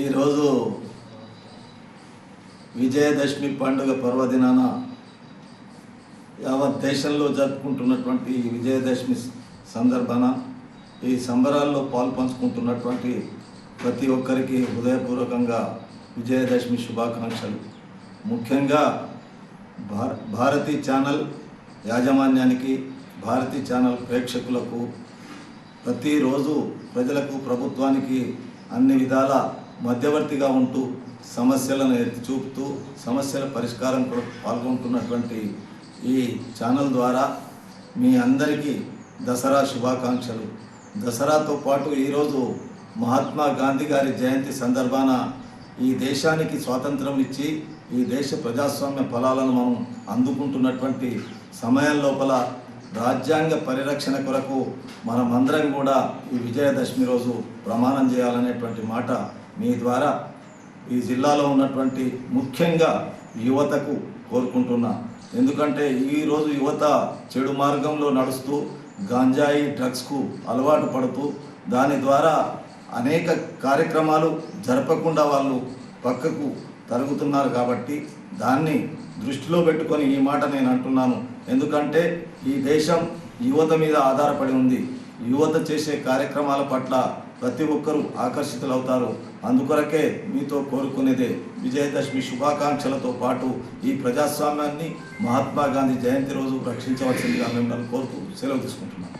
ఈరోజు విజయదశమి పండుగ పర్వదినాన యావత్ దేశంలో జరుపుకుంటున్నటువంటి ఈ విజయదశమి సందర్భాన ఈ సంబరాల్లో పాల్పంచుకుంటున్నటువంటి ప్రతి ఒక్కరికి హృదయపూర్వకంగా విజయదశమి శుభాకాంక్షలు. ముఖ్యంగా భార భారతీ ఛానల్ యాజమాన్యానికి భారతీ ఛానల్ ప్రేక్షకులకు ప్రతిరోజు ప్రజలకు ప్రభుత్వానికి అన్ని విధాల మధ్యవర్తిగా ఉంటూ సమస్యలను ఎత్తి చూపుతూ సమస్యల పరిష్కారం కొరకు పాల్గొంటున్నటువంటి ఈ ఛానల్ ద్వారా మీ అందరికీ దసరా శుభాకాంక్షలు. దసరాతో పాటు ఈరోజు మహాత్మా గాంధీ గారి జయంతి సందర్భాన ఈ దేశానికి స్వాతంత్రం ఇచ్చి ఈ దేశ ప్రజాస్వామ్య ఫలాలను మనం అందుకుంటున్నటువంటి సమయం లోపల రాజ్యాంగ పరిరక్షణ కొరకు మనమందరం కూడా ఈ విజయదశమి రోజు ప్రమాణం చేయాలనేటువంటి మాట మీ ద్వారా ఈ జిల్లాలో ఉన్నటువంటి ముఖ్యంగా యువతకు కోరుకుంటున్నా. ఎందుకంటే ఈరోజు యువత చెడు మార్గంలో నడుస్తూ గాంజాయి డ్రగ్స్కు అలవాటు పడుతూ దాని ద్వారా అనేక కార్యక్రమాలు జరపకుండా వాళ్ళు పక్కకు తరుగుతున్నారు కాబట్టి దాన్ని దృష్టిలో పెట్టుకొని ఈ మాట నేను అంటున్నాను. ఎందుకంటే ఈ దేశం యువత మీద ఆధారపడి ఉంది. యువత చేసే కార్యక్రమాల పట్ల ప్రతి ఒక్కరూ ఆకర్షితులవుతారు. అందుకొరకే మీతో కోరుకునేదే విజయదశమి శుభాకాంక్షలతో పాటు ఈ ప్రజాస్వామ్యాన్ని మహాత్మా గాంధీ జయంతి రోజు రక్షించవలసిందిగా మిమ్మల్ని కోరుతూ సెలవు తీసుకుంటున్నాను.